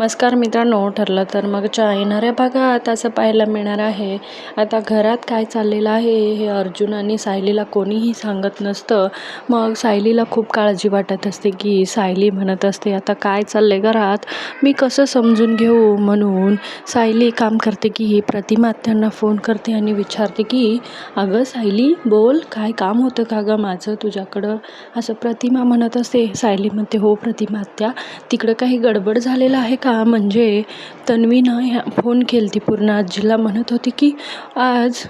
नमस्कार मित्रांनो ठरलं तर मगच्या येणाऱ्या भागात असं पाहायला मिळणार आहे. आता घरात काय चाललेलं आहे हे अर्जुन आणि सायलीला कोणीही सांगत नसतं. मग सायलीला खूप काळजी वाटत असते की सायली म्हणत असते आता काय चाललं आहे घरात? मी कसं समजून घेऊ? म्हणून सायली काम करते की प्रतिमा त्यांना फोन करते आणि विचारते की अगं सायली बोल काय काम होतं का गं माझं तुझ्याकडं? असं प्रतिमा म्हणत असते. सायली म्हणते हो प्रतिमा आत्या तिकडं काही गडबड झालेलं आहे का? म्हणजे तन्वीनं ह्या फोन केली पूर्ण आजीला म्हणत होती की आज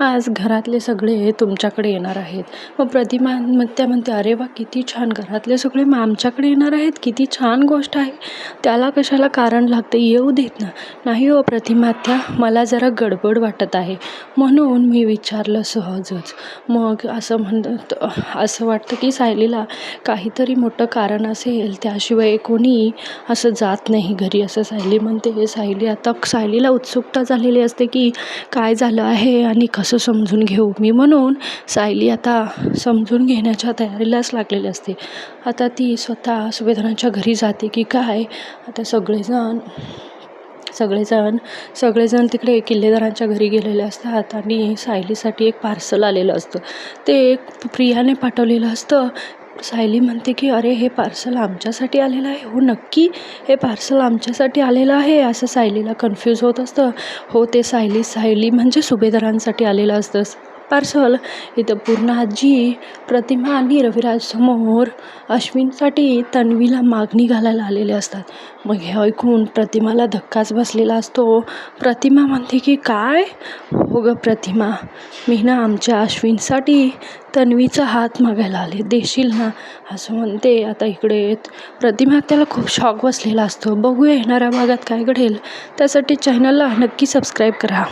आज घरातले सगळे तुमच्याकडे येणार आहेत. मग प्रतिमा त्या म्हणते अरे वा किती छान. घरातले सगळे मग आमच्याकडे येणार आहेत? किती छान गोष्ट आहे. त्याला कशाला कारण लागतं येऊ देत ना. नाही हो प्रतिमात्या मला जरा गडबड वाटत आहे. म्हणून मी विचारलं सहजच. मग असं म्हणत असं वाटतं की सायलीला काहीतरी मोठं कारण असेल त्याशिवाय कोणी असं जात नाही घरी. असं सायली म्हणते सायली आता सायलीला उत्सुकता झालेली असते की काय झालं आहे आणि कसं समजून घेऊ? मी म्हणून सायली आता समजून घेण्याच्या तयारीलाच लागलेली असते. आता ती स्वतः सुभेदारांच्या घरी जाते की काय? आता सगळेजण सगळेजण सगळेजण तिकडे किल्लेदारांच्या घरी गेलेले असतात आणि सायलीसाठी एक पार्सल आलेलं असतं. ते एक प्रियाने पाठवलेलं असतं सायली म्हणते की अरे हे पार्सल आमच्यासाठी आलेलं आहे. हो नक्की हे पार्सल आमच्यासाठी आलेलं आहे. असं सायलीला कन्फ्यूज होत असतं. हो ते सायली सायली म्हणजे सुभेदारांसाठी आलेलं असतं. पार्सल. इथं पूर्ण आजी प्रतिमा आणि रविराज समोर अश्विनसाठी तन्वीला मागणी घालायला आलेले असतात. मग हे ऐकून प्रतिमाला धक्काच बसलेला असतो. प्रतिमा म्हणते की काय? हो गं प्रतिमा. मी ना आमच्या अश्विनसाठी तन्वीचा हात मागायला आले. देशील ना? असं म्हणते. आता इकडे प्रतिमा त्याला खूप शॉक बसलेला असतो. बघूया येणाऱ्या भागात काय घडेल. त्यासाठी चॅनलला नक्की सबस्क्राईब करा.